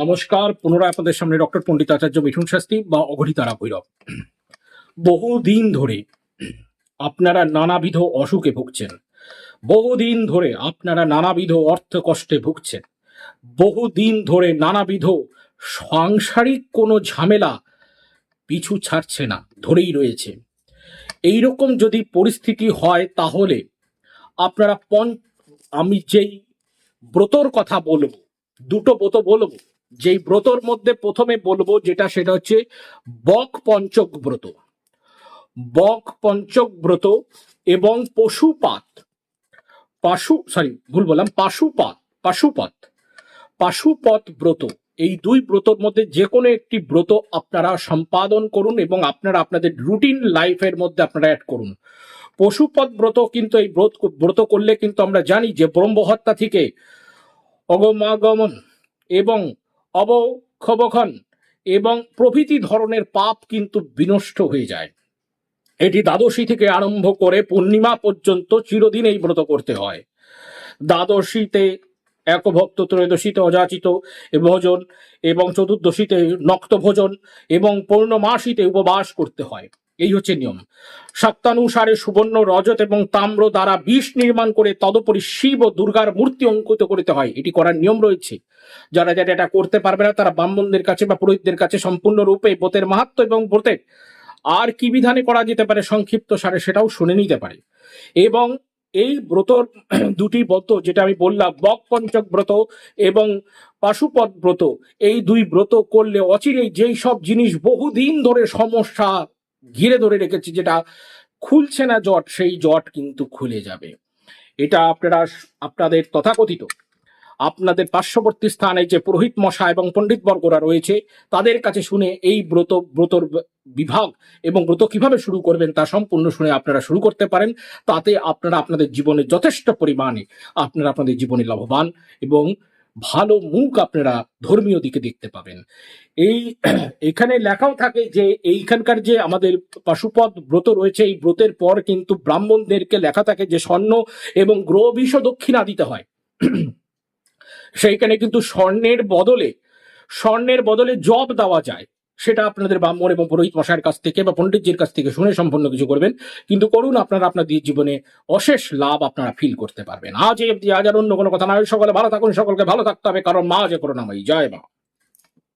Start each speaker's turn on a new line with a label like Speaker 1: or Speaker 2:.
Speaker 1: নমস্কার, পুনরায় আপনাদের সামনে ডক্টর পণ্ডিত আচার্য মিঠুন শাস্তি বা অঘরিতারা ভৈরব। বহুদিন ধরে আপনারা নানাবিধ অসুখে ভুগছেন। বহুদিন ধরে আপনারা নানাবিধ অর্থ কষ্টে ভুগছেন। বহুদিন ধরে নানাবিধ সাংসারিক কোনো ঝামেলা পিছু ছাড়ছে না, ধরেই রয়েছে। এই রকম যদি পরিস্থিতি হয় তাহলে আপনারা পঞ্চ আমি যেই ব্রতর কথা বলব, দুটো ব্রত বলব যেই ব্রতর মধ্যে প্রথমে বলব যেটা সেটা হচ্ছে বক পঞ্চক ব্রত। বক পঞ্চক ব্রত এবং পশুপাত। পাশু সরি ভুল বললাম, পাশুপাত পাশুপাত পাশুপথ ব্রত। এই দুই ব্রতর মধ্যে যে কোনো একটি ব্রত আপনারা সম্পাদন করুন এবং আপনারা আপনাদের রুটিন লাইফের মধ্যে আপনারা অ্যাড করুন। পশুপথ ব্রত কিন্তু এই ব্রত ব্রত করলে কিন্তু আমরা জানি যে ব্রহ্মহত্যা থেকে অগমাগমন এবং অবক্ষবখন এবং প্রভৃতি ধরনের পাপ কিন্তু বিনষ্ট হয়ে যায়। এটি দ্বাদশী থেকে আরম্ভ করে পূর্ণিমা পর্যন্ত চিরদিন এই ব্রত করতে হয়। দ্বাদশীতে একভক্ত ত্রয়োদশীতে অযাচিত ভোজন এবং চতুর্দশীতে নক্ত ভোজন এবং পূর্ণমাসীতে উপবাস করতে হয়। এই হচ্ছে নিয়ম। সপ্তানুসারে সুবর্ণ রজত এবং তাম্র দ্বারা বিষ নির্মাণ করে তদুপরি শিব ও দুর্গার মূর্তি অঙ্কিত করতে হয়। এটি করার নিয়ম রয়েছে। যারা যারা এটা করতে পারবে না, তারা ব্রাহ্মণদের কাছে বা পুরোহিতদের কাছে সম্পূর্ণরূপে ব্রতের মাহাত্ম এবং ব্রতের আর কি বিধানে করা যেতে পারে সংক্ষিপ্ত সারে সেটাও শুনে নিতে পারে। এবং এই ব্রতর দুটি ব্রত, যেটা আমি বললাম বক পঞ্চক ব্রত এবং পাশুপদ ব্রত, এই দুই ব্রত করলে অচিরেই যেই সব জিনিস বহুদিন ধরে সমস্যা ঘিরে ধরে রেখেছে যেটা খুলছে না জট, সেই জট কিন্তু খুলে যাবে। এটা আপনারা আপনাদের তথাকথিত। আপনাদের পার্শ্ববর্তী স্থানে যে পুরোহিত মশা এবং পণ্ডিত বর্গরা রয়েছে, তাদের কাছে শুনে এই ব্রত, ব্রতর বিভাগ এবং ব্রত কীভাবে শুরু করবেন তা সম্পূর্ণ শুনে আপনারা শুরু করতে পারেন। তাতে আপনারা আপনাদের জীবনে যথেষ্ট পরিমাণে আপনারা আপনাদের জীবনে লাভবান এবং ভালো মুখ আপনারা ধর্মীয় দিকে দেখতে পাবেন। এই এখানে লেখাও থাকে যে এইখানকার যে আমাদের পাশুপদ ব্রত রয়েছে, এই ব্রতের পর কিন্তু ব্রাহ্মণদেরকে লেখা থাকে যে স্বর্ণ এবং গ্রহ বিষ দক্ষিণা দিতে হয়। সেইখানে কিন্তু স্বর্ণের বদলে স্বর্ণের বদলে জব দেওয়া যায়। সেটা আপনাদের ব্রাহ্মণ এবং পুরোহিত মশাইয়ের কাছ থেকে বা পণ্ডিতজির কাছ থেকে শুনে সম্পূর্ণ কিছু করবেন। কিন্তু করুন, আপনারা আপনাদের জীবনে অশেষ লাভ আপনারা ফিল করতে পারবেন। আজ এই আজ আর অন্য কোনো কথা নয় সকলে ভালো থাকুন, সকলকে ভালো থাকতে হবে। কারণ মা যে করোনাময়ী জয় মা।